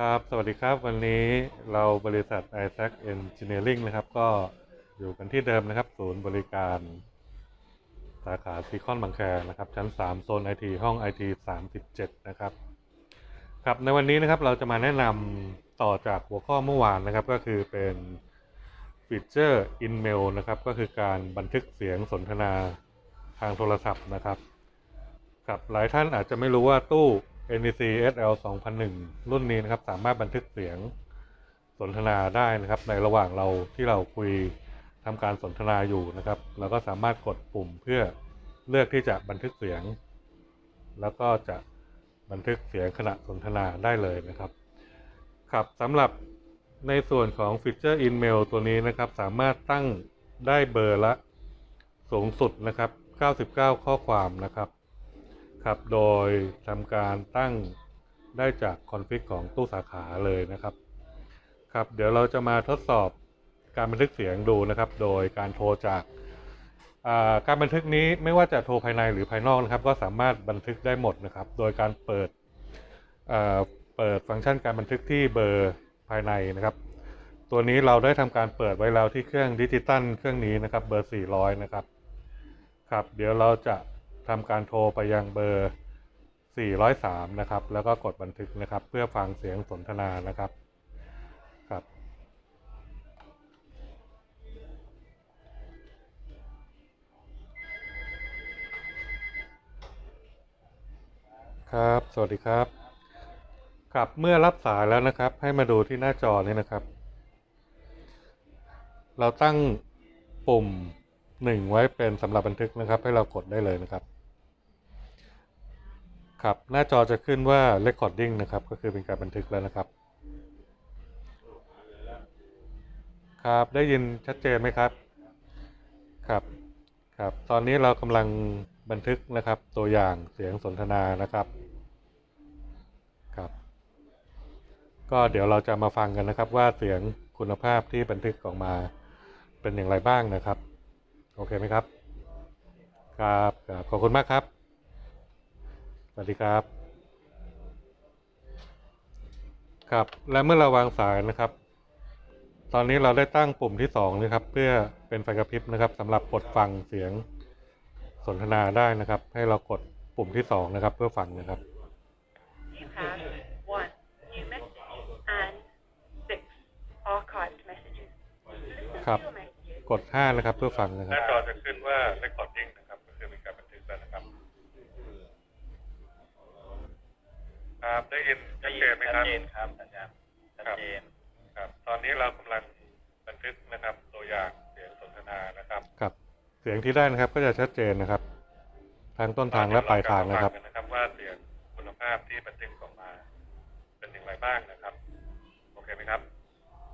ครับ สวัสดีครับ วันนี้เราบริษัท i s a c Engineering นะครับ ก็อยู่กันที่เดิมนะครับ ศูนย์บริการสาขาซีคอนบางแคนะครับ ชั้น 3 โซน IT ห้อง IT 37 นะครับ ครับ ในวันนี้นะครับเราจะมาแนะนำต่อจากหัวข้อเมื่อวานนะครับ ก็คือเป็นฟีเจอร์ InMail นะครับ ก็คือการบันทึกเสียงสนทนาทางโทรศัพท์นะครับครับหลายท่านอาจจะไม่รู้ว่าตู้ NEC SL 2001 รุ่นนี้นะครับ สามารถบันทึกเสียงสนทนาได้นะครับ ในระหว่างเราที่เราคุยทำการสนทนาอยู่นะครับเราก็สามารถกดปุ่มเพื่อเลือกที่จะบันทึกเสียง แล้วก็จะบันทึกเสียงขณะสนทนาได้เลยนะครับครับสำหรับในส่วนของฟีเจอร์ InMail ตัวนี้นะครับ สามารถตั้งได้เบอร์ละสูงสุดนะครับ 99 ข้อความนะครับ ครับ โดยทำการตั้งได้จากคอนฟิกของตู้สาขาเลยนะครับครับ เดี๋ยวเราจะมาทดสอบการบันทึกเสียงดูนะครับ โดยการโทรจากอ่าการบันทึกนี้ไม่ว่าจะโทรภายในหรือภายนอกนะครับ ก็สามารถบันทึกได้หมดนะครับ โดยการเปิดอ่าเปิดฟังก์ชันการบันทึกที่เบอร์ภายในนะครับ ตัวนี้เราได้ทำการเปิดไว้แล้วที่เครื่องดิจิตัลเครื่องนี้นะครับเบอร์ 400 นะครับครับ เดี๋ยวเราจะ ทำการโทรไปยังเบอร์ 403 นะครับ แล้วก็กดบันทึกนะครับ เพื่อฟังเสียงสนทนานะครับครับครับ สวัสดีครับครับเมื่อรับสายแล้วนะครับ ให้มาดูที่หน้าจอนี้นะครับ เราตั้งปุ่ม หนึ่งไว้เป็นสำหรับบันทึกนะครับ ให้เรากดได้เลยนะครับครับหน้าจอจะขึ้นว่า recording นะครับ ก็คือเป็นการบันทึกแล้วนะครับ ครับได้ยินชัดเจนไหมครับ ครับครับ ตอนนี้เรากำลังบันทึกนะครับ ตัวอย่างเสียงสนทนานะครับครับ ก็เดี๋ยวเราจะมาฟังกันนะครับว่าเสียงคุณภาพที่บันทึกออกมาเป็นอย่างไรบ้างนะครับ โอเคไหมครับ ครับครับขอบคุณมากครับ สวัสดีครับ ครับ และเมื่อเราวางสายนะครับ ตอนนี้เราได้ตั้งปุ่มที่สองนะครับ เพื่อเป็นไฟกระพริบนะครับสำหรับกดฟังเสียงสนทนาได้นะครับ ให้เรากดปุ่มที่สองนะครับ เพื่อฟังนะครับ You have one new message and six archived messages. Listen ครับ to your messages. กดห้านะครับ เพื่อฟังนะครับหน้าจอจะขึ้นว่า recording นะครับ ก็คือเป็นการบันทึกแล้วนะครับครับได้ยินชัดเจนไหมครับชัดเจนครับสัญญาณชัดเจน ครับ ตอนนี้เรากำลังบันทึกนะครับ ตัวอย่างเสียงสนทนานะครับ ครับ เสียงที่ได้นะครับก็จะชัดเจนนะครับทั้งต้นทางและปลายทางนะครับ นะครับ ว่าเสียงคุณภาพที่บันทึกออกมา เป็นอย่างไรบ้างนะครับ โอเคไหมครับ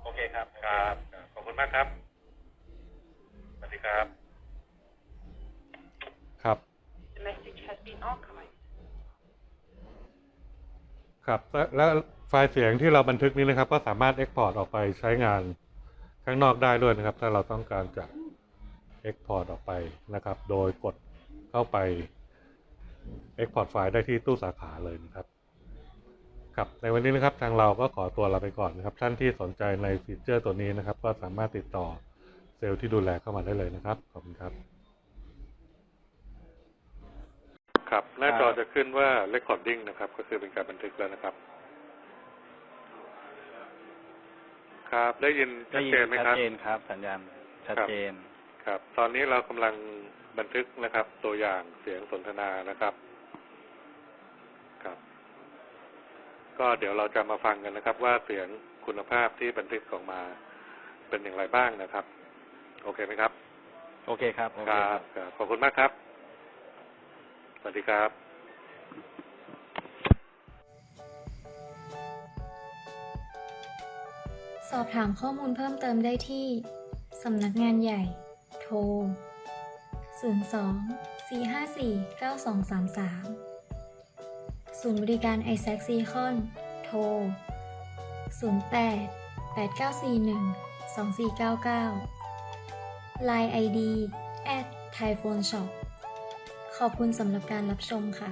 โอเคครับครับ ขอบคุณมากครับส วัสดีครับ ครับ The message has been archived. ครับและและไฟล์เสียงที่เราบันทึกนี้นะครับ ก็สามารถ Export ออกไปใช้งานข้างนอกได้ด้วยนะครับ ถ้าเราต้องการจะ Export ออกไปนะครับ โดยกดเข้าไป Export ไฟล์ได้ที่ตู้สาขาเลยนะครับ ครับ ในวันนี้นะครับทางเราก็ขอตัวลาไปก่อนนะครับ ท่านที่สนใจในฟีเจอร์ตัวนี้นะครับ ก็สามารถติดต่อ เซลล์ที่ดูแลเข้ามาได้เลยนะครับ ขอบคุณครับ ครับ หน้าจอจะขึ้นว่า recording นะครับ ก็คือเป็นการบันทึกแล้วนะครับ ครับ ได้ยินชัดเจนไหมครับชัดเจนครับ สัญญาณชัดเจน ครับ ตอนนี้เรากำลังบันทึกนะครับ ตัวอย่างเสียงสนทนานะครับ ครับ ก็เดี๋ยวเราจะมาฟังกันนะครับ ว่าเสียงคุณภาพที่บันทึกออกมาเป็นอย่างไรบ้างนะครับ โอเคไหมครับ โอเคครับโอคเครับครับขอบคุณมากครับ สวัสดีครับสอบถามข้อมูลเพิ่มเติมได้ที่ สำนักงานใหญ่ โทร 02 454 9233 ศูนย์บริการ i s a c s e c o n โทร 08 8941 2499 Line ID at thaiphone shop ขอบคุณสำหรับการรับชมค่ะ